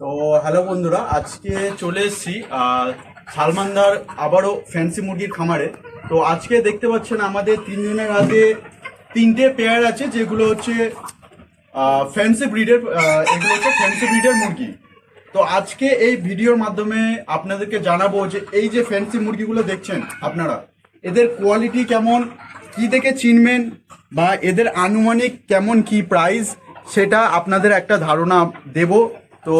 তো হ্যালো বন্ধুরা, আজকে চলে এসেছি সালমানদার আবারও ফ্যান্সি মুরগির খামারে। তো আজকে দেখতে পাচ্ছেন আমাদের তিনজনের হাতে তিনটে পেয়ার আছে, যেগুলো হচ্ছে ফ্যান্সি ব্রিডের এগুলো হচ্ছে ফ্যান্সি ব্রিডের মুরগি। তো আজকে এই ভিডিওর মাধ্যমে আপনাদেরকে জানাব যে এই যে ফ্যান্সি মুরগিগুলো দেখছেন আপনারা, এদের কোয়ালিটি কেমন, কি দেখে চিনবেন, বা এদের আনুমানিক কেমন কি প্রাইস সেটা আপনাদের একটা ধারণা দেব। তো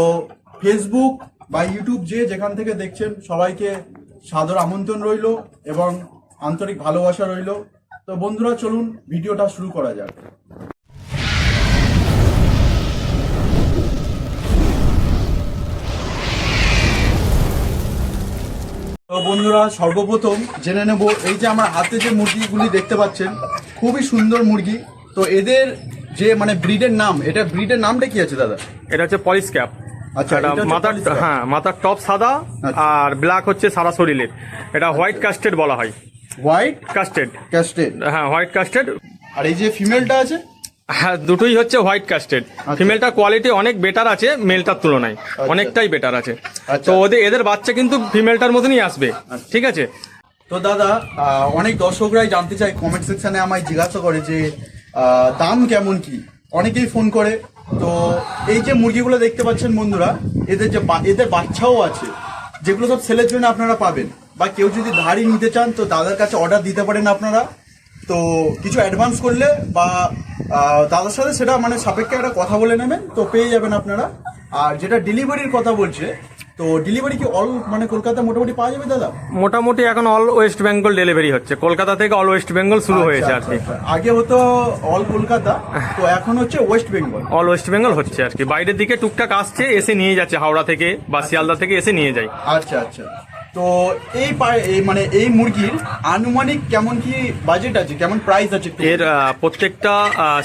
ফেসবুক বা ইউটিউব যে যেখান থেকে দেখছেন, সবাইকে সাদর আমন্ত্রণ রইল এবং আন্তরিক ভালোবাসা রইল। তো বন্ধুরা, চলুন ভিডিওটা শুরু করা যাক। তো বন্ধুরা, সর্বপ্রথম জেনে নেব, এই যে আমার হাতে যে মুরগিগুলি দেখতে পাচ্ছেন, খুবই সুন্দর মুরগি। তো এদের যে মানে ব্রিডের নাম এটা ব্রিডের নামটা কি আছে দাদা? এটা হচ্ছে পলিশ ক্যাপ আচ্ছা, মাথার হ্যাঁ মাথার টপ সাদা আচ্ছা। আর ব্ল্যাক হচ্ছে সারা শরীরের। এটা হোয়াইট কাস্টেড বলা হয়। হোয়াইট কাস্টেড ক্যাস্টেড হ্যাঁ হোয়াইট কাস্টেড আর এই যে ফিমেলটা আছে? হ্যাঁ দুটোই হচ্ছে হোয়াইট কাস্টেড ফিমেলটার কোয়ালিটি অনেক বেটার আছে মেলটার তুলনায়। অনেকটাই বেটার আছে। আচ্ছা। তো ওদের এদের বাচ্চা কিন্তু ফিমেলটার মতনই আসবে। ঠিক আছে? তো দাদা অনেক দর্শকরাই জানতে চায় কমেন্ট সেকশনে আমায় জিজ্ঞাসা করে যে দাম কেমন কি? অনেকেই ফোন করে। তো এই যে মুরগিগুলো দেখতে পাচ্ছেন বন্ধুরা, এদের যে এদের বাচ্চাও আছে, যেগুলো সব সেলের জন্য আপনারা পাবেন। বা কেউ যদি ধাড়ি নিতে চান, তো দাদার কাছে অর্ডার দিতে পারেন আপনারা। তো কিছু অ্যাডভান্স করলে বা দাদার সাথে সেটা মানে সাপেক্ষে একটা কথা বলে নেবেন, তো পেয়ে যাবেন আপনারা। আর যেটা ডেলিভারির কথা বলছে তো ডেলিভারি কি অল মানে কলকাতা মোটামুটি পাওয়া যাবে দাদা? মোটামুটি এখন অল ওয়েস্ট বেঙ্গল ডেলিভারি হচ্ছে। কলকাতা থেকে অল ওয়েস্ট বেঙ্গল শুরু হয়েছে আর আচ্ছা, কি। আচ্ছা, আচ্ছা। আগে হতো অল কলকাতা তো এখন হচ্ছে west Bengal all west Bengal হচ্ছে আর কি। বাইরের দিকে টুকটাক আসছে এসে নিয়ে যাচ্ছে হাওড়া থেকে বা শিয়ালদা থেকে এসে নিয়ে যায়। আচ্ছা আচ্ছা। তো এই মানে এই মুরগির আনুমানিক কেমন কি বাজেট আছে? কেমন প্রাইস আছে এর প্রত্যেকটা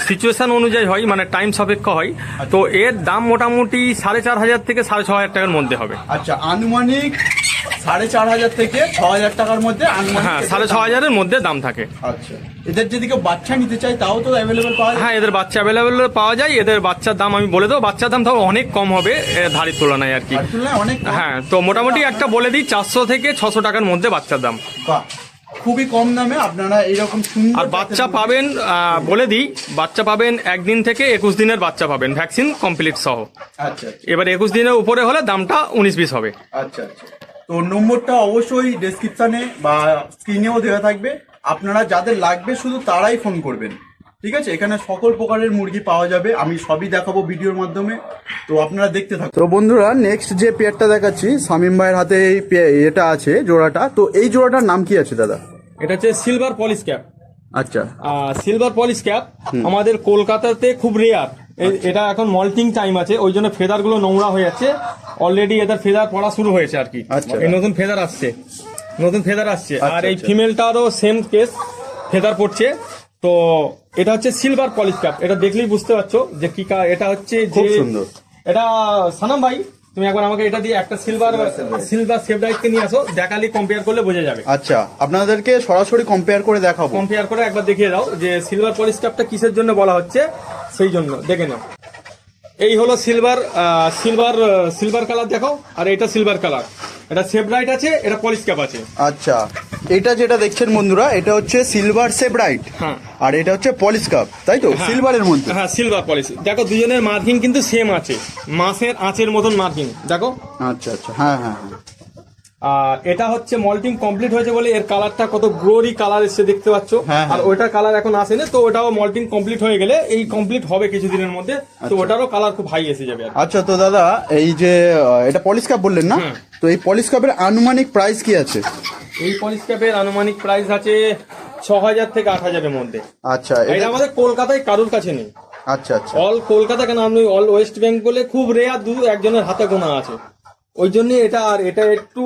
সিচুয়েশন অনুযায়ী হয় মানে টাইম সাপেক্ষ হয়। তো এর দাম মোটামুটি সাড়ে চার হাজার থেকে সাড়ে ছ হাজার টাকার মধ্যে হবে। আচ্ছা আনুমানিক সাড়ে চার হাজার থেকে ছ হাজার টাকার মধ্যে হ্যাঁ সাড়ে ছ হাজারের মধ্যে দাম থাকে। আচ্ছা। এদের যদি কেউ বাচ্চা নিতে চায় তাও তো অ্যাভেলেবেল পাওয়া যায়? হ্যাঁ এদের বাচ্চা অ্যাভেলেবেল পাওয়া যায়। এদের বাচ্চার দাম আমি বলে দেবো। বাচ্চার দাম তাও অনেক কম হবে এ, ধাড়ির তুলনায় আর কি। অনেক হ্যাঁ তো মোটামুটি একটা বলে দিই চারশো থেকে ছশো টাকার মধ্যে বাচ্চার দাম। বাহ, খুবই কম দামে আপনারা সুন্দর আর বাচ্চা পাবেন বলে দিই বাচ্চা পাবেন একদিন থেকে একুশ দিনের বাচ্চা পাবেন ভ্যাকসিন কমপ্লিট সহ। আচ্ছা আচ্ছা। এবার একুশ দিনের উপরে হলে দামটা উনিশ বিশ হবে। আচ্ছা আচ্ছা। তো নম্বরটা অবশ্যই ডেসক্রিপশনে বা স্ক্রিনেও দেওয়া থাকবে। আপনারা যাদের লাগবে শুধু তারাই ফোন করবেন। ঠিক আছে? এখানে সকল প্রকারের মুরগি পাওয়া যাবে। আমি সবই দেখাবো ভিডিওর মাধ্যমে। তো আপনারা দেখতে থাকুন। তো বন্ধুরা নেক্সট যে পেয়ারটা দেখাচ্ছি শামিম ভাইয়ের হাতে এই পে- এটা আছে জোড়াটা। তো এই জোড়াটার নাম কি আছে দাদা? এটা হচ্ছে সিলভার পলিশ ক্যাপ আচ্ছা সিলভার পলিশ ক্যাপ আমাদের কলকাতাতে খুব রেয়ার এটা এখন মল্টিং টাইম আছে ওই জন্য ফেদারগুলো নোংরা হয়ে যাচ্ছে। অলরেডি এদের ফেদার পড়া শুরু হয়েছে আর কি। আচ্ছা। এই নতুন ফেদার আসছে। নতুন ফেদার আসছে। আচ্ছা, আর এই আচ্ছা। ফিমেলটারও সেম কেস ফেদার পড়ছে। তো এটা হচ্ছে সিলভার পলিশ ক্যাপ এটা দেখলেই বুঝতে পারছ যে কি কা- এটা হচ্ছে যে সুন্দর। এটা সানাম ভাই তুমি একবার আমাকে এটা দিয়ে একটা সিলভার সিলভার সেভ ডাইটকে নিয়ে আসো দেখালি কম্পেয়ার করলে বোঝা যাবে। আচ্ছা আপনাদেরকে সরাসরি কম্পেয়ার করে দেখাবো। কম্পেয়ার করে একবার দেখিয়ে দাও যে সিলভার পলিস্টারটা কিসের জন্য বলা হচ্ছে? সেই জন্য দেখে নাও। এই হলো সিলভার সিলভার সিলভার কালার দেখো আর এটা সিলভার কালার এটা সেভরাইট আছে এটা পলিশ ক্যাপ আছে। আচ্ছা এটা যেটা দেখছেন বন্ধুরা এটা হচ্ছে সিলভার সেফ হ্যাঁ। আর এটা হচ্ছে পলিশ কাপ তাই তো? সিলভারের মধ্যে। হ্যাঁ সিলভার পলিশ দেখো দুজনের মার্কিং কিন্তু সেম আছে। মাছের আঁচের মতন মার্কিং দেখো। আচ্ছা আচ্ছা হ্যাঁ হ্যাঁ হ্যাঁ। আর এটা হচ্ছে মল্টিং কমপ্লিট হয়েছে বলে এর কালারটা কত গ্লোরি কালার এসে দেখতে পাচ্ছ। হ্যাঁ, হ্যাঁ। আর ওইটার কালার এখন আসেনি তো ওটাও মল্টিং কমপ্লিট হয়ে গেলে এই কমপ্লিট হবে কিছুদিনের মধ্যে। তো ওটারও কালার খুব হাই এসে যাবে আচ্ছা তো দাদা এই যে এটা পলিশ কাপ বললেন না? তো এই পলিশ কাপের আনুমানিক প্রাইস কি আছে? এই পলিশ কাপের আনুমানিক প্রাইস আছে ছ হাজার থেকে আট হাজারের মধ্যে। আচ্ছা এটা আমাদের কলকাতায় কারুর কাছে নেই। আচ্ছা আচ্ছা। অল কলকাতা কেন? আমি অল ওয়েস্ট বেঙ্গলে খুব রেয়ার দু একজনের হাতে গোনা আছে। ওই জন্য এটা আর এটা একটু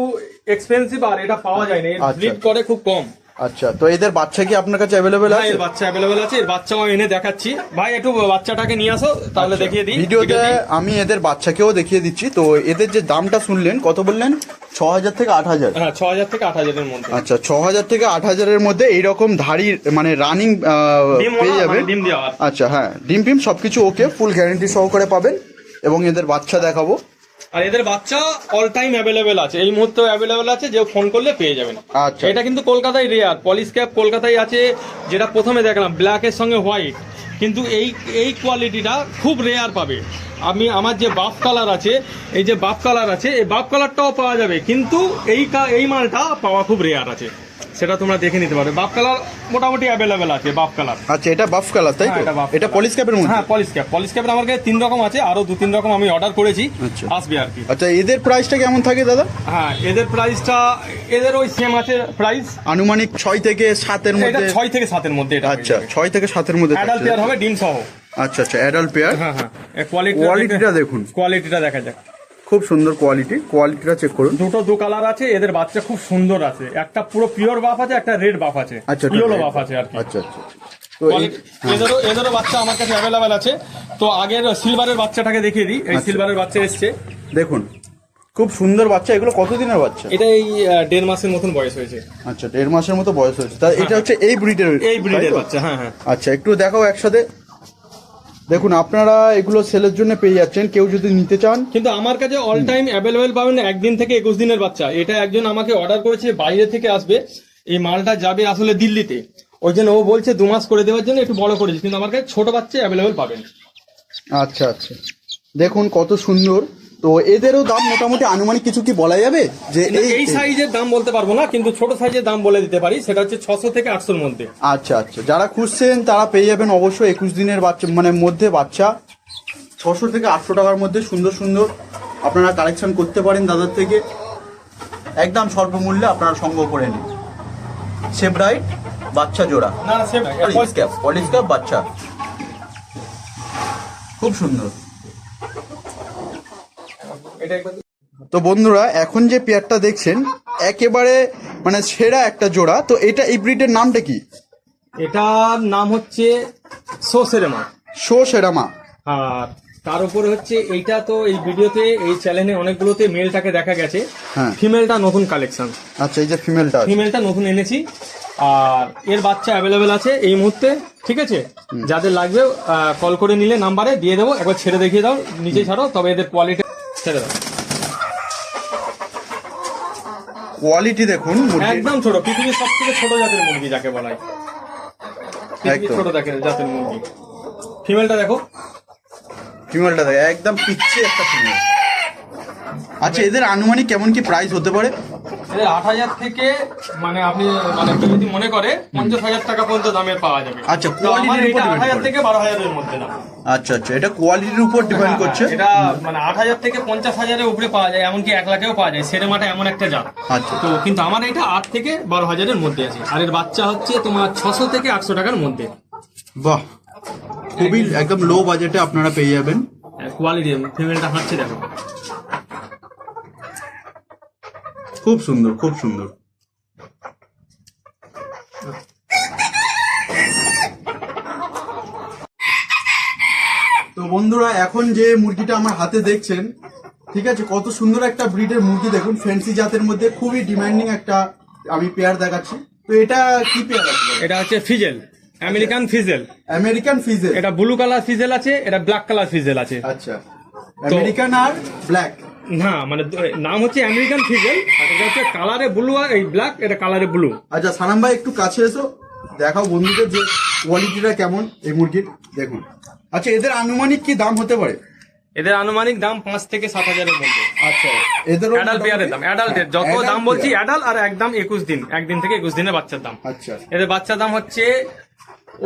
এক্সপেন্সিভ আর এটা পাওয়া যায় না আচ্ছা। ব্রিড করে খুব কম। আচ্ছা তো এদের বাচ্চা কি আপনার কাছে হ্যাঁ আছে? এর বাচ্চা অ্যাভেলেবেল আছে এর বাচ্চাও এনে দেখাচ্ছি। ভাই একটু বাচ্চাটাকে নিয়ে আসো তাহলে দেখিয়ে দিই। আচ্ছা, ভিডিওতে আমি এদের বাচ্চাকেও দেখিয়ে দিচ্ছি। তো এদের যে দামটা শুনলেন কত বললেন? ছ হাজার থেকে আট হাজার হ্যাঁ ছ হাজার থেকে আট হাজারের মধ্যে। আচ্ছা ছ হাজার থেকে আট হাজারের মধ্যে এইরকম ধাড়ি মানে রানিং পেয়ে যাবেন। মানে ডিম দেওয়া। আচ্ছা হ্যাঁ ডিম ফিম সবকিছু ওকে ফুল গ্যারেন্টি সহকারে পাবেন। এবং এদের বাচ্চা দেখাবো। আর এদের বাচ্চা অল টাইম অ্যাভেলেবেল আছে। এই মুহূর্তে অ্যাভেলেবেল আছে যে ফোন করলে পেয়ে যাবেন। আচ্ছা। এটা কিন্তু কলকাতায় রেয়ার পলিশ ক্যাপ কলকাতায় আছে যেটা প্রথমে দেখলাম ব্ল্যাকের সঙ্গে হোয়াইট কিন্তু এই এই কোয়ালিটিটা খুব রেয়ার পাবে। আমি আমার যে বাফ কালার আছে এই যে বাফ কালার আছে এই বাফ কালারটাও পাওয়া যাবে। কিন্তু এই এই মালটা পাওয়া খুব রেয়ার আছে। সেটা তোমরা দেখে নিতে পারবে বাফ কালার মোটামুটি অ্যাভেলেবেল আছে বাফ কালার। আচ্ছা এটা বাফ কালার তাই তো? হ্যাঁ, এটা buff এটা পলিশ ক্যাপের মধ্যে? হ্যাঁ পলিশ ক্যাপ পলিশ ক্যাপের আমার কাছে তিন রকম আছে আরও দু তিন রকম আমি অর্ডার করেছি আচ্ছা। আসবে আর কি। আচ্ছা এদের প্রাইসটা কেমন থাকে দাদা? হ্যাঁ এদের প্রাইসটা এদের ওই সেম আছে প্রাইস আনুমানিক ছয় থেকে সাতের মধ্যে? ছয় থেকে সাতের মধ্যে এটা আচ্ছা ছয় থেকে সাতের মধ্যে অ্যাডাল্ট পেয়ার হবে ডিম সহ। আচ্ছা আচ্ছা অ্যাডাল্ট পেয়ার হ্যাঁ হ্যাঁ। কোয়ালিটিটা দেখুন। কোয়ালিটিটা দেখা যাক। খুব সুন্দর কোয়ালিটি কোয়ালিটিটা চেক করুন। দুটো দু কালার আছে এদের বাচ্চা খুব সুন্দর আছে। একটা পুরো পিওর বাফ আছে একটা রেড বাফ আছে। আচ্ছা ইয়েলো বাফ আছে আর কি। আচ্ছা আচ্ছা। তো এই এদেরও এদেরও বাচ্চা আমার কাছে অ্যাভেলেবেল আছে। তো আগের সিলভারের বাচ্চাটাকে দেখিয়ে দিই। এই আচ্ছা। সিলভারের বাচ্চা এসছে। দেখুন খুব সুন্দর বাচ্চা। এগুলো কতদিনের বাচ্চা? এটা এই আহ, দেড় মাসের মতন বয়স হয়েছে। আচ্ছা দেড় মাসের মতো বয়স হয়েছে। তা এটা হচ্ছে এই ব্রিডের এই ব্রিডের বাচ্চা হ্যাঁ হ্যাঁ। আচ্ছা একটু দেখাও একসাথে। দেখুন আপনারা এগুলো সেলের জন্য পেয়ে যাচ্ছেন কেউ যদি নিতে চান। কিন্তু আমার কাছে অল টাইম অ্যাভেলেবেল পাবেন একদিন থেকে একুশ দিনের বাচ্চা। এটা একজন আমাকে অর্ডার করেছে বাইরে থেকে আসবে। এই মালটা যাবে আসলে দিল্লিতে। ওই জন্য ও বলছে দু মাস করে দেওয়ার জন্য একটু বড় করেছে কিন্তু আমার কাছে ছোট বাচ্চা অ্যাভেলেবেল পাবেন। আচ্ছা আচ্ছা। দেখুন কত সুন্দর। তো এদেরও দাম মোটামুটি আনুমানিক কিছু কি বলা যাবে? যে এই সাইজের দাম বলতে পারব না কিন্তু ছোট সাইজের দাম বলে দিতে পারি সেটা হচ্ছে ছশো থেকে আটশোর মধ্যে। আচ্ছা আচ্ছা। যারা খুঁজছেন তারা পেয়ে যাবেন অবশ্যই একুশ দিনের বাচ্চা মানে মধ্যে বাচ্চা। ছশো থেকে আটশো টাকার মধ্যে সুন্দর সুন্দর আপনারা কালেকশন করতে পারেন দাদার থেকে। একদম স্বল্প মূল্যে আপনারা সংগ্রহ করে নিন। সেব্রাইট বাচ্চা জোড়া। পলিশ ক্যাপ পলিশ ক্যাপ বাচ্চা। খুব সুন্দর। তো বন্ধুরা এখন যে পেয়ারটা দেখছেন একেবারে মানে সেরা একটা জোড়া। তো এটা এই ব্রিডের নামটা কি? এটার নাম হচ্ছে সোসেরেমা শো সেরামা। আর তার উপরে হচ্ছে এইটা তো এই ভিডিওতে এই চ্যানেলে অনেকগুলোতে মেলটাকে দেখা গেছে। হ্যাঁ। ফিমেলটা নতুন কালেকশন। আচ্ছা এই যে ফিমেলটা ফিমেলটা নতুন এনেছি। আর এর বাচ্চা অ্যাভেলেবেল আছে এই মুহূর্তে ঠিক আছে? যাদের লাগবে কল করে নিলে নাম্বারে দিয়ে দেবো। একবার ছেড়ে দেখিয়ে দাও নিচে ছাড়ো তবে এদের কোয়ালিটি ছেড়ে দাও। কোয়ালিটি দেখুন একদম ছোট পৃথিবীর সব থেকে ছোট জাতের মুরগি যাকে বলা হয়। একদম। ছোট জাতের জাতের মুরগি। ফিমেলটা দেখো। ফিমেলটা দেখো একদম পিচ্ছি একটা ফিমেল আচ্ছা এদের আনুমানিক কেমন কি প্রাইস হতে পারে? আট হাজার থেকে মানে আপনি মানে যদি মনে করে পঞ্চাশ হাজার টাকা পর্যন্ত পাওয়া যাবে। আচ্ছা, তো উপর আট হাজার থেকে বারো হাজারের মধ্যে দাম আচ্ছা আচ্ছা এটা কোয়ালিটির উপর ডিপেন্ড করছে হ্যাঁ, এটা মানে আট হাজার থেকে পঞ্চাশ হাজারের উপরে পাওয়া যায় এমনকি এক লাখেও পাওয়া যায়। সেরেমাটা এমন একটা জাত। আচ্ছা। তো কিন্তু আমার এটা আট থেকে বারো হাজারের মধ্যে আছে। আর এর বাচ্চা হচ্ছে তোমার ছশো থেকে আটশো টাকার মধ্যে। বাহ। খুবই একদম লো বাজেটে আপনারা পেয়ে যাবেন। কোয়ালিটি ফিমেলটা হাঁটছে দেখো। খুব সুন্দর খুব সুন্দর। তো বন্ধুরা এখন যে মুরগিটা আমার হাতে দেখছেন ঠিক আছে কত সুন্দর একটা ব্রিডের মুরগি দেখুন ফ্যান্সি জাতের মধ্যে খুবই ডিমান্ডিং একটা আমি পেয়ার দেখাচ্ছি। তো এটা কি পেয়ার আছে এটা হচ্ছে ফিজেল আমেরিকান ফিজেল। আমেরিকান ফিজেল। এটা ব্লু কালার ফিজেল আছে এটা ব্ল্যাক কালার ফিজেল আছে। আচ্ছা আমেরিকান আর ব্ল্যাক না মানে নাম হচ্ছে আমেরিকান ফিজেল আর এটা হচ্ছে কালারে ব্লু আর এই ব্ল্যাক এটা কালারে ব্লু আচ্ছা সানাম ভাই একটু কাছে এসো দেখাও বন্ধুদের যে কোয়ালিটিটা কেমন এই মুরগির দেখুন। আচ্ছা এদের আনুমানিক কি দাম হতে পারে? এদের আনুমানিক দাম পাঁচ থেকে সাত হাজারের মধ্যে। আচ্ছা এদেরও অ্যাডাল্ট পেয়ারের দাম অ্যাডাল্টের যত দাম বলছি। অ্যাডাল্ট আর একদম একুশ দিন একদিন থেকে একুশ দিনের বাচ্চার দাম। আচ্ছা। এদের বাচ্চার দাম হচ্ছে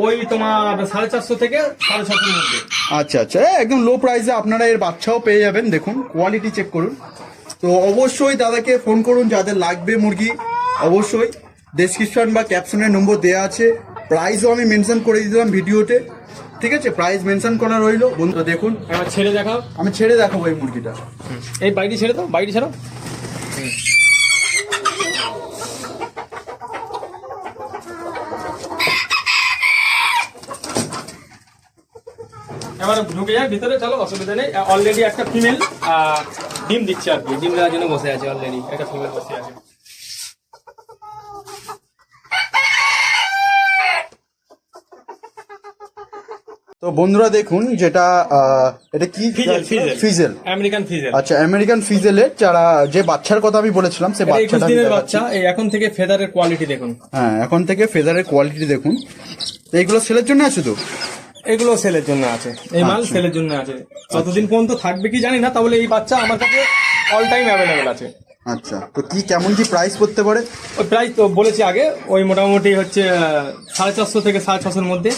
ওই তোমার সাড়ে চারশো থেকে সাড়ে ছশোর মধ্যে। আচ্ছা আচ্ছা। একদম লো প্রাইসে আপনারা এর বাচ্চাও পেয়ে যাবেন দেখুন কোয়ালিটি চেক করুন। তো অবশ্যই দাদাকে ফোন করুন যাদের লাগবে মুরগি অবশ্যই। ডেসক্রিপশন বা ক্যাপশনের নম্বর দেওয়া আছে। প্রাইসও আমি মেনশন করে দিলাম ভিডিওতে। ঠিক আছে? প্রাইস মেনশন করা রইল। বন্ধু দেখুন ছেড়ে দেখাও। আমি ছেড়ে দেখাবো এই মুরগিটা। এই বাইরে ছেড়ে দাও বাইরে ছাড়ো এবার ঢুকে যায় ভিতরে চলো অসুবিধা নেই। অলরেডি একটা ফিমেল ডিম দিচ্ছে আর কি। ডিম দেওয়ার জন্য বসে আছে অলরেডি একটা ফিমেল বসে আছে। তো বন্ধুরা দেখুন যেটা আহ, এটা কি? ফিজেল। American frizzle. আচ্ছা আমেরিকান ফিজেলের যারা যে বাচ্চার কথা আমি বলেছিলাম সে বাচ্চাটা। বাচ্চা এখন থেকে ফেদারের কোয়ালিটি দেখুন। হ্যাঁ এখন থেকে ফেদারের কোয়ালিটি দেখুন। এইগুলো সেলের জন্য আছে তো? এগুলো সেলের জন্য আছে। এই মাল আচ্ছা। সেলের জন্য আছে। যতদিন পর্যন্ত থাকবে কি জানি না তাহলে এই বাচ্চা আমার কাছে অল টাইম অ্যাভেলেবেল আছে। আচ্ছা তো কি কেমন কি প্রাইস পড়তে পারে? ওই প্রাইস তো বলেছি আগে ওই মোটামুটি হচ্ছে আহ, সাড়ে চারশো থেকে সাড়ে ছশোর মধ্যে।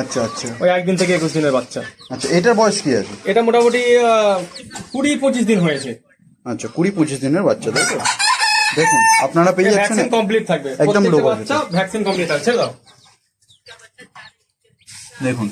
আচ্ছা আচ্ছা। ওই একদিন থেকে একুশ দিনের বাচ্চা। আচ্ছা এটার বয়স কি আছে? এটা মোটামুটি আহ, কুড়ি পঁচিশ দিন হয়েছে। আচ্ছা কুড়ি পঁচিশ দিনের বাচ্চা তাই তো? দেখুন আপনারা পেয়ে যাচ্ছেন ভ্যাকসিন কমপ্লিট থাকবে। একদম প্রত্যেকটা low বাচ্চা ভ্যাকসিন কমপ্লিট আছে দাও দেখুন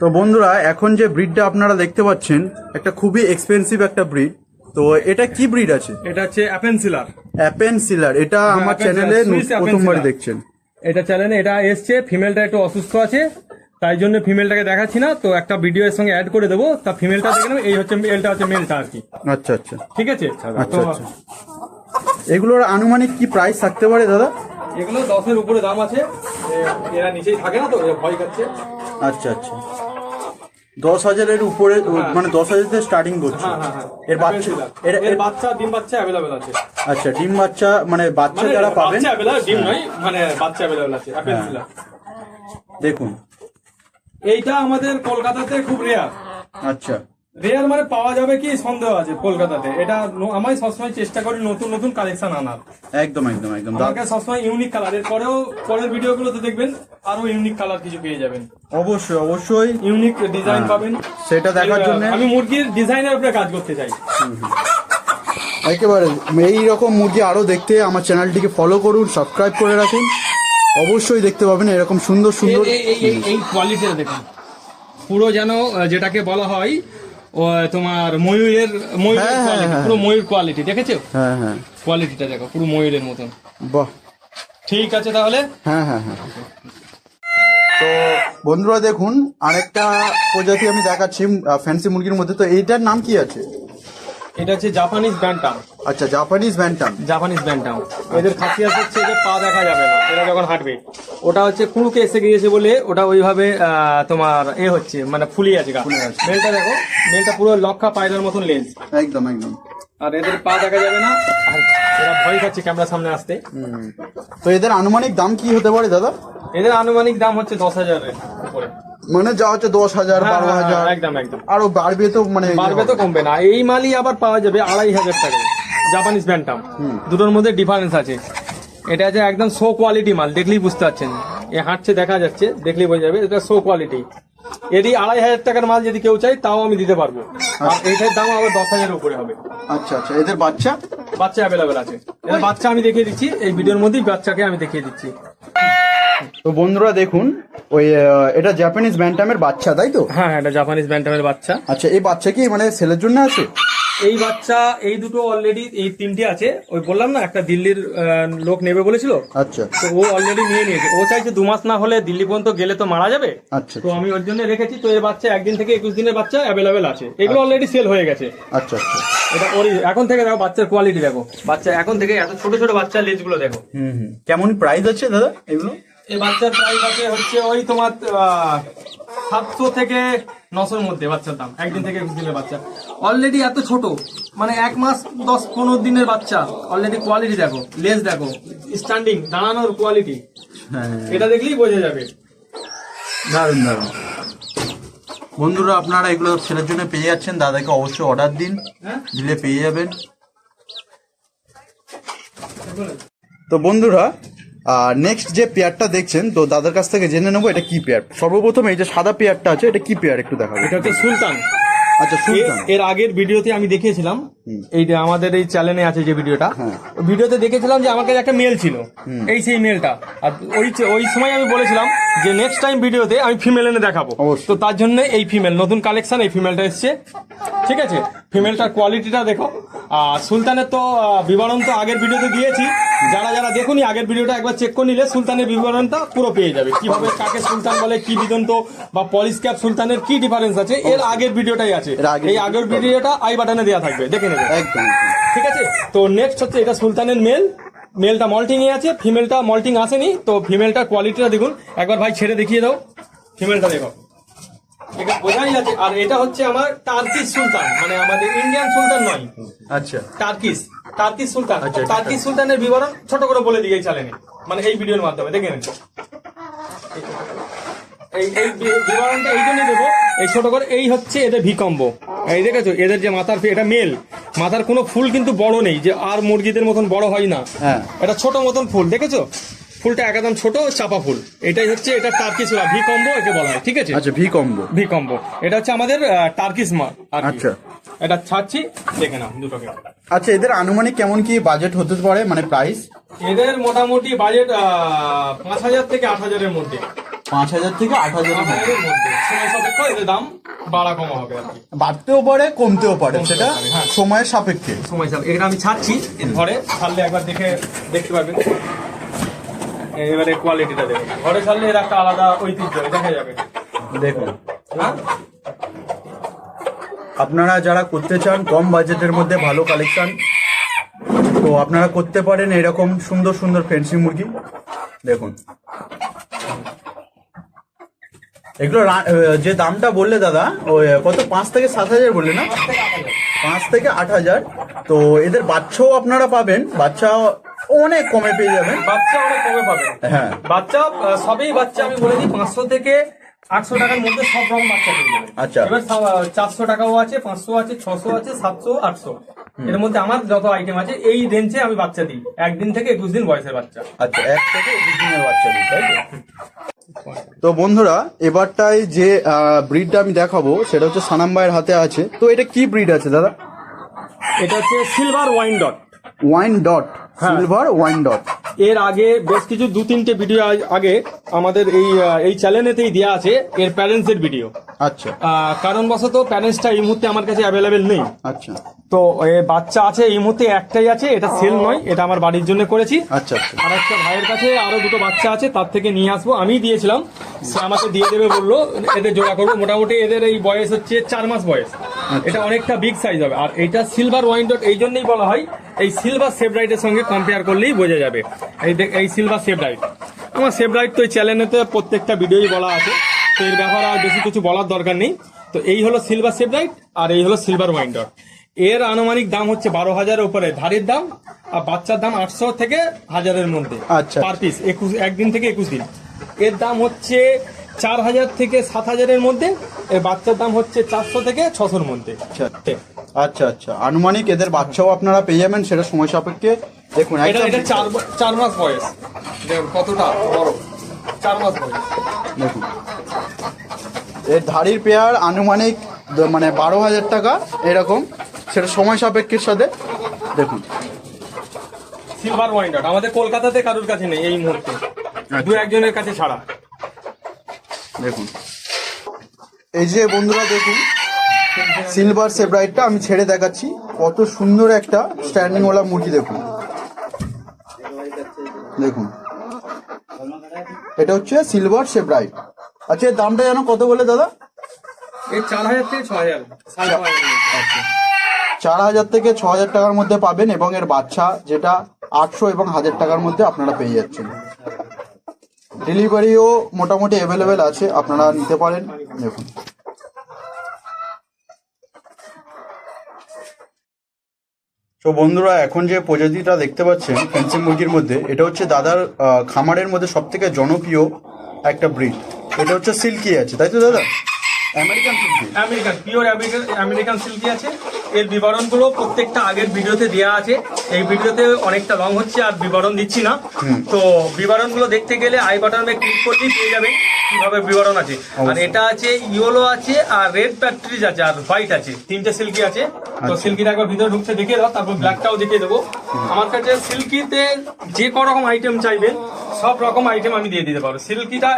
তো বন্ধুরা এখন যে ব্রিডটা আপনারা দেখতে পাচ্ছেন একটা খুবই এক্সপেন্সিভ একটা ব্রিড তো এটা কি ব্রিড আছে? এটা হচ্ছে অ্যাপেন্সিলার অ্যাপেন্সিলার এটা আমার চ্যানেলে Swiss প্রথমবারই দেখছেন। এটা চ্যানেলে এটা এসছে ফিমেলটা একটু অসুস্থ আছে তাই জন্য ফিমেলটাকে দেখাচ্ছি না। তো একটা ভিডিও এর সঙ্গে অ্যাড করে দেবো তা ফিমেলটা দেখে নেবে এই হচ্ছে মেলটা হচ্ছে মেলটা আর কি। আচ্ছা আচ্ছা। ঠিক আছে? আচ্ছা আচ্ছা। এগুলোর আনুমানিক কি প্রাইস থাকতে পারে দাদা? এগুলো দশের উপরে দাম আছে। এরা নিচেই থাকে না তো ভয় খাচ্ছে। আচ্ছা আচ্ছা। দশ হাজারের উপরে মানে দশ হাজার থেকে স্টার্টিং করছে। হ্যাঁ হ্যাঁ হ্যাঁ। এর বাচ্চা এর বাচ্চা ডিম বাচ্চা অ্যাভেলেবেল আছে। আচ্ছা ডিম বাচ্চা মানে বাচ্চা মানে যারা পাবেন ডিম নয় মানে বাচ্চা অ্যাভেলেবেল আছে দেখুন। এইটা আমাদের কলকাতাতে খুব রেয়ার আচ্ছা। রেয়ার মানে পাওয়া যাবে কি সন্দেহ আছে কলকাতাতে। এটা আমি সবসময় চেষ্টা করি নতুন নতুন কালেকশন আনার। একদম একদম একদম। আমাকে সবসময় ইউনিক কালারের পরেও পরের ভিডিওগুলোতে দেখবেন আরও ইউনিক কালার কিছু পেয়ে যাবেন। অবশ্যই অবশ্যই। ইউনিক ডিজাইন হ্যাঁ। পাবেন। সেটা দেখার জন্য। আমি মুরগির ডিজাইনের উপরে কাজ করতে চাই। একেবারে এই রকম মুরগি আরও দেখতে আমার চ্যানেলটিকে ফলো করুন সাবস্ক্রাইব করে রাখুন। অবশ্যই দেখতে পাবেন এরকম সুন্দর সুন্দর। এই- কোয়ালিটিটা দেখুন। পুরো যেন যেটাকে বলা হয় তোমার ময়ূরের ময়ূরের হ্যাঁ, হ্যাঁ, কোয়ালিটি হ্যাঁ। পুরো ময়ূর কোয়ালিটি দেখেছ? হ্যাঁ হ্যাঁ। কোয়ালিটিটা দেখো পুরো ময়ূরের মতন। বাহ। ঠিক আছে তাহলে? হ্যাঁ হ্যাঁ হ্যাঁ। তো বন্ধুরা দেখুন আরেকটা প্রজাতি আমি দেখাচ্ছি ফ্যান্সি মুরগির মধ্যে। তো এইটার নাম কি আছে? এটা হচ্ছে জাপানিজ ব্যান্টাম আচ্ছা জাপানিজ ভ্যান্টাম জাপানিজ ব্যান্টাম এদের খাসিয়াত হচ্ছে যে পা দেখা যাবে না এরা যখন হাঁটবে। ওটা হচ্ছে কুড়ুকে এসে গিয়েছে বলে ওটা ওইভাবে তোমার এ হচ্ছে মানে ফুলিয়ে আছে গা। মেলটা দেখো মেলটা পুরো লক্ষা পায়রার মতন লেন্স একদম একদম। আর এদের পা দেখা যাবে না আর এরা ভয় খাচ্ছে ক্যামেরার সামনে আসতে। তো এদের আনুমানিক দাম কি হতে পারে দাদা? এদের আনুমানিক দাম হচ্ছে দশ হাজারের উপরে। মানে যা হচ্ছে দশ হাজার হ্যাঁ, বারো হ্যাঁ, হাজার। একদম একদম। আরও বাড়বে তো মানে বাড়বে তো কমবে না। এই মালই আবার পাওয়া যাবে আড়াই হাজার টাকা। জাপানিজ ব্যান্টাম দুটোর মধ্যে ডিফারেন্স আছে। এটা আছে একদম শো কোয়ালিটি মাল দেখলেই বুঝতে পারছেন। এ হাঁটছে দেখা যাচ্ছে দেখলেই বোঝা যাবে এটা শো কোয়ালিটি এটি আড়াই হাজার টাকার মাল যদি কেউ চাই তাও আমি দিতে পারব। আর এইটার দাম আবার দশ হাজারের উপরে হবে। আচ্ছা আচ্ছা এদের বাচ্চা? বাচ্চা অ্যাভেলেবেল আছে। এদের বাচ্চা আমি দেখিয়ে দিচ্ছি এই ভিডিওর মধ্যেই বাচ্চাকে আমি দেখিয়ে দিচ্ছি। তো বন্ধুরা দেখুন ওই এটা জাপানিজ ব্যান্টামের বাচ্চা তাই তো? হ্যাঁ হ্যাঁ এটা জাপানিজ ব্যান্টামের বাচ্চা। আচ্ছা এই বাচ্চা কি মানে সেলের জন্য আছে? এই বাচ্চা এই দুটো অলরেডি এই তিনটে আছে। ওই বললাম না একটা দিল্লির লোক নেবে বলেছিল। আচ্ছা। তো ও অলরেডি নিয়ে নিয়েছে। ও চাইছে দু মাস না হলে দিল্লি পর্যন্ত গেলে তো মারা যাবে। আচ্ছা তো আমি ওর জন্য রেখেছি। তো এর বাচ্চা একদিন থেকে একুশ দিনের বাচ্চা অ্যাভেলেবেল আছে। এগুলো অলরেডি সেল হয়ে গেছে। আচ্ছা আচ্ছা। এটা ওরই এখন থেকে দেখো বাচ্চার কোয়ালিটি দেখো। বাচ্চা এখন থেকে এত ছোট ছোট বাচ্চার লেজগুলো দেখো। হুম হুম। কেমন প্রাইস আছে দাদা এগুলো? এই বাচ্চার প্রাইস আছে হচ্ছে ওই তোমার সাতশো থেকে নশোর মধ্যে বাচ্চার দাম একদিন থেকে একুশ দিনের বাচ্চা। অলরেডি এত ছোট মানে এক মাস দশ পনেরো দিনের বাচ্চা। অলরেডি কোয়ালিটি দেখো লেজ দেখো স্ট্যান্ডিং দাঁড়ানোর কোয়ালিটি হ্যাঁ। এটা দেখলেই বোঝা যাবে। দারুণ দারুণ বন্ধুরা আপনারা এগুলো ছেলের জন্য পেয়ে যাচ্ছেন। দাদাকে অবশ্যই অর্ডার দিন। হ্যাঁ? দিলে পেয়ে যাবেন। তো বন্ধুরা নেক্সট যে পেয়ারটা দেখছেন তো দাদার কাছ থেকে জেনে নেব এটা কি পেয়ার। সর্বপ্রথম এই যে সাদা পেয়ারটা আছে এটা কি পেয়ার একটু দেখাবো? এটা হচ্ছে সুলতান। আচ্ছা সুলতান। এর আগের ভিডিওতে আমি দেখিয়েছিলাম এই যে আমাদের এই চ্যানেলে আছে যে ভিডিওটা হ্যাঁ। ভিডিওতে দেখেছিলাম যে আমার কাছে একটা মেল ছিল এই সেই মেলটা আর ওই ওই সময় আমি বলেছিলাম যে নেক্সট টাইম ভিডিওতে আমি ফিমেল এনে দেখাবো। তো তার জন্য এই ফিমেল নতুন কালেকশন এই ফিমেলটা এসছে। ঠিক আছে? ফিমেলটার কোয়ালিটিটা দেখো। আর সুলতানের তো বিবরণ তো আগের ভিডিওতে দিয়েছি। যারা যারা দেখুনি আগের ভিডিওটা একবার চেক করে নিলে সুলতানের বিবরণটা পুরো পেয়ে যাবে। কীভাবে কাকে সুলতান বলে কি দিগন্ত বা পলিশ ক্যাপ সুলতানের কি ডিফারেন্স আছে এর আগের ভিডিওটাই আছে। এই আগের ভিডিওটা আই বাটনে দেওয়া থাকবে। দেখে নেবে। একদম একদম। ঠিক আছে? তো নেক্সট হচ্ছে এটা সুলতানের মেল মেলটা মল্টিং এ আছে ফিমেলটা মল্টিং আসেনি। তো ফিমেলটার কোয়ালিটিটা দেখুন। একবার ভাই ছেড়ে দেখিয়ে দাও। ফিমেলটা দেখো। এটা বোঝাই যাচ্ছে আর এটা হচ্ছে আমার টার্কিশ সুলতান মানে আমাদের ইন্ডিয়ান সুলতান নয়। আচ্ছা। টার্কিস টার্কিশ সুলতান। আচ্ছা, টার্কিশ সুলতানের বিবরণ ছোট করে বলে দিয়ে চ্যানেলে মানে এই ভিডিওর মাধ্যমে দেখে নিন। এই এই বিবরণটা এই জন্য দেবো এই ছোট করে এই হচ্ছে এদের ভিকম্ব এই দেখেছ এদের যে মাথার এটা মেল। মাথার কোনো ফুল কিন্তু বড় নেই যে আর মুরগিদের মতন বড় হয় না। হ্যাঁ। এটা ছোট মতন ফুল দেখেছ? ফুলটা একদম ছোট চাপা ফুল। এটাই হচ্ছে এটা টার্কিশ ভি কম্বো একে বলা হয় ঠিক আছে? আচ্ছা ভি কম্বো ভি কম্বো এটা হচ্ছে আমাদের টার্কিস মা আর কি। আচ্ছা। এটা ছাড়ছি দেখে নাও দুটোকে আচ্ছা এদের আনুমানিক কেমন কি বাজেট হতে পারে মানে প্রাইস এদের মোটামুটি বাজেট পাঁচ হাজার থেকে আট হাজারের মধ্যে। পাঁচ হাজার থেকে আট হাজারের মধ্যে হাজারের মধ্যে। সময় সাপেক্ষ এদের দাম বাড়া কমা হবে আর কি। বাড়তেও পারে কমতেও পারে সেটা পারে, হ্যাঁ। সময়ের সাপেক্ষে। সময় সাপেক্ষ। এটা আমি ছাড়ছি ঘরে ছাড়লে একবার দেখে দেখতে পারবেন। এবারে কোয়ালিটিটা দেখুন। ঘরে ছাড়লে এর একটা আলাদা ঐতিহ্য দেখা যাবে। দেখুন। হ্যাঁ? আপনারা যারা করতে চান কম বাজেটের মধ্যে ভালো কালেকশন তো আপনারা করতে পারেন এরকম সুন্দর সুন্দর ফেন্সি মুরগি। দেখুন। এগুলো যে দামটা বললে দাদা ওই কত? পাঁচ থেকে সাত হাজার বললে না? পাঁচ থেকে আট হাজার। তো এদের বাচ্চাও আপনারা পাবেন। বাচ্চা অনেক কমে পেয়ে যাবেন। বাচ্চা অনেক কমে পাবেন। হ্যাঁ। বাচ্চা সবই বাচ্চা আমি বলে দিই পাঁচশো থেকে আটশো টাকার মধ্যে সব রকম বাচ্চা পেয়ে যাবেন। আচ্ছা। এবার চারশো টাকাও আছে পাঁচশো আছে ছশো আছে সাতশো আটশো। এর মধ্যে আমার যত আইটেম আছে এই রেঞ্জে আমি বাচ্চা দিই। একদিন থেকে একুশ দিন বয়সের বাচ্চা। আচ্ছা এক থেকে একুশ দিনের বাচ্চা দিই তাই তো? বন্ধুরা এবারটাই যে ব্রিডটা আমি দেখাবো সেটা হচ্ছে সানাম ভাইয়ের হাতে আছে। তো এটা কি ব্রিড আছে দাদা? এটা হচ্ছে silver wyandotte wyandotte. Silver wyandotte এর আগে বেশ কিছু দু তিনটে ভিডিও আগে আমাদের এই এই চ্যানেলেতেই দেওয়া আছে এর প্যারেন্টস এর ভিডিও আচ্ছা কারণবশত প্যারেন্টসটা এই মুহূর্তে আমার কাছে অ্যাভেলেবেল নেই। আচ্ছা। তো বাচ্চা আছে এই মুহূর্তে একটাই আছে এটা সেল নয় এটা আমার বাড়ির জন্য করেছি। আচ্ছা আচ্ছা। আর একটা ভাইয়ের কাছে আরও দুটো বাচ্চা আছে তার থেকে নিয়ে আসব। আমি দিয়েছিলাম সে আমাকে দিয়ে দেবে বলল এদের জোড়া করব। মোটামুটি এদের এই বয়স হচ্ছে চার মাস বয়স। এটা অনেকটা বিগ সাইজ হবে। আর এটা সিলভার ওয়াইন ডট এই জন্যই বলা হয় এই সিলভার সেভরাইটের সঙ্গে কম্পেয়ার করলেই বোঝা যাবে। এই দেখ- এই সিলভার সেভরাইট আমার সেভরাইট তো এই চ্যানেলেতে প্রত্যেকটা ভিডিওই বলা আছে তো এর ব্যাপারে আর বেশি কিছু বলার দরকার নেই। তো এই হলো সিলভার সেভরাইট আর এই হলো সিলভার ওয়াইন ডট এর আনুমানিক দাম হচ্ছে বারো হাজারের উপরে ধারের দাম আর বাচ্চার দাম আটশো থেকে হাজারের মধ্যে আচ্ছা। পার পিস একুশ একদিন থেকে একুশ দিন। এর দাম হচ্ছে চার হাজার থেকে সাত হাজারের মধ্যে এর বাচ্চার দাম হচ্ছে চারশো থেকে ছশোর মধ্যে। আচ্ছা আচ্ছা। আচ্ছা আনুমানিক এদের বাচ্চাও আপনারা পেয়ে যাবেন সেটা সময় সাপেক্ষে। দেখুন এটা এটা চার চার মাস বয়স। দেখুন কতটা বড়। চার মাস বয়স। দেখুন। এর ধাড়ির পেয়ার আনুমানিক মানে বারো হাজার টাকা এরকম। সেটা সময় সাপেক্ষের সাথে। দেখুন। সিলভার ওয়াইন ডট আমাদের কলকাতাতে কারোর কাছে নেই এই মুহূর্তে। দু একজনের কাছে ছাড়া। দেখুন। এই যে বন্ধুরা দেখুন সিলভার সেব্রাইটটা আমি ছেড়ে দেখাচ্ছি। কত সুন্দর একটা স্ট্যান্ডিং ওয়ালা মুরগি দেখুন। দেখুন। এটা হচ্ছে সিলভার সেব্রাইট আচ্ছা এর দামটা যেন কত বলে দাদা? চার হাজার থেকে ছ হাজার। সাড়ে ছ হাজারের মধ্যে। চার হাজার থেকে ছ হাজার টাকার মধ্যে পাবেন এবং এর বাচ্চা যেটা আটশো এবং হাজার টাকার মধ্যে আপনারা পেয়ে যাচ্ছেন। ডেলিভারিও মোটামুটি অ্যাভেলেবেল আছে আপনারা নিতে পারেন। দেখুন। তো বন্ধুরা, এখন যে প্রজাতিটা দেখতে পাচ্ছেন ফেন্সিং মুরগির মধ্যে, এটা হচ্ছে দাদার খামারের মধ্যে সব থেকে জনপ্রিয় একটা ব্রিড। এটা হচ্ছে সিল্কি আছে, তাই তো দাদা? American silkie. American pure American silkie আছে। এর বিবরণগুলো প্রত্যেকটা আগের ভিডিওতে দেওয়া আছে। এই ভিডিওতে অনেকটা লং হচ্ছে আর বিবরণ দিচ্ছি না। তো বিবরণগুলো দেখতে গেলে আই বাটনে ক্লিক করলেই পেয়ে যাবেন কীভাবে বিবরণ আছে। আর এটা আছে ইয়েলো আছে আর রেড প্যাট্রিজ আছে আর হোয়াইট আছে। তিনটে সিল্কি আছে। তো আচ্ছা। সিল্কিটা একবার ভিতরে ঢুকতে দেখিয়ে দাও তারপর ব্ল্যাকটাও দেখিয়ে দেবো। আমার কাছে সিল্কিতে যে ক রকম আইটেম চাইবেন সব রকম আইটেম আমি দিয়ে দিতে পারব। সিল্কিটা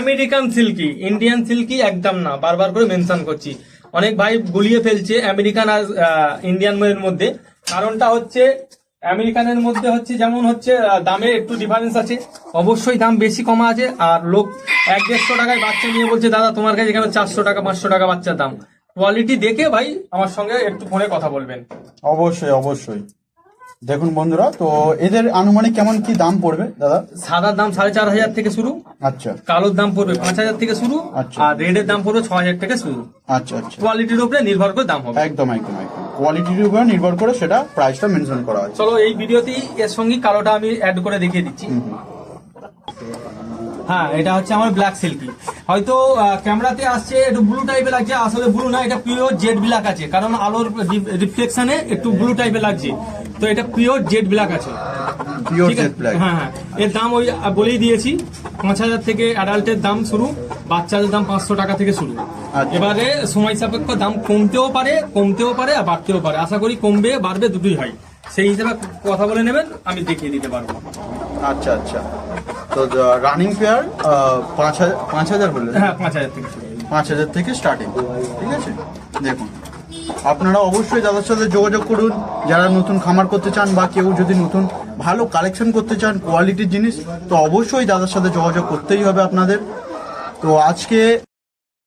আমেরিকান সিল্কি ইন্ডিয়ান সিল্কি একদম না বারবার করে মেনশন করছি। অনেক ভাই গুলিয়ে ফেলছে আমেরিকান আর ইন্ডিয়ান এর মধ্যে। কারণটা হচ্ছে, আমেরিকানের মধ্যে হচ্ছে যেমন হচ্ছে দামে একটু ডিফারেন্স আছে। অবশ্যই দাম বেশি কমা আছে, আর লোক এক দেড়শো টাকায় বাচ্চা নিয়ে বলছে, দাদা, তোমার কাছে কেন চারশো টাকা, পাঁচশো টাকা বাচ্চার দাম? কোয়ালিটি দেখে ভাই আমার সঙ্গে একটু ফোনে কথা বলবেন। অবশ্যই অবশ্যই। দেখুন বন্ধুরা তো এদের আনুমানিক কেমন কি দাম পড়বে দাদা? সাদার দাম সাড়ে চার হাজার থেকে শুরু আচ্ছা। কালোর দাম পড়বে পাঁচ হাজার থেকে শুরু আচ্ছা। আর রেডের দাম পড়বে ছ হাজার থেকে শুরু। আচ্ছা আচ্ছা। কোয়ালিটির উপরে নির্ভর করে দাম হবে। একদম একদম একদম। কোয়ালিটির উপর নির্ভর করে সেটা প্রাইসটা মেনশন করা আছে। চলো এই ভিডিওতেই এর সঙ্গে কালোটা আমি অ্যাড করে দেখিয়ে দিচ্ছি। হ্যাঁ এটা হচ্ছে আমার ব্ল্যাক সিল্কি হয়তো ক্যামেরাতে আসছে একটু ব্লু টাইপের লাগছে আসলে ব্লু না এটা পিওর জেড ব্ল্যাক আছে। কারণ আলোর রিফ্লেকশনে একটু ব্লু টাইপের লাগছে। তো এটা পিওর জেড ব্ল্যাক আছে। পিওর জেড ব্ল্যাক হ্যাঁ হ্যাঁ। এর দাম ওই বলেই দিয়েছি পাঁচ হাজার থেকে অ্যাডাল্টের দাম শুরু বাচ্চাদের দাম পাঁচশো টাকা থেকে শুরু। আচ্ছা। এবারে সময় সাপেক্ষ দাম কমতেও পারে কমতেও পারে আর বাড়তেও পারে। আশা করি কমবে বাড়বে দুটোই হয়। সেই হিসেবে কথা বলে নেবেন আমি দেখিয়ে দিতে পারব। আচ্ছা আচ্ছা। তো রানিং পেয়ার পাঁচ হাজার পাঁচ হাজার বললেন হ্যাঁ পাঁচ হাজার থেকে পাঁচ হাজার থেকে স্টার্টিং ঠিক আছে? দেখুন আপনারা অবশ্যই যাদের সাথে যোগাযোগ করুন। যারা নতুন খামার করতে চান বা কেউ যদি নতুন ভালো কালেকশন করতে চান কোয়ালিটির জিনিস তো অবশ্যই দাদার সাথে যোগাযোগ করতেই হবে আপনাদের। তো আজকে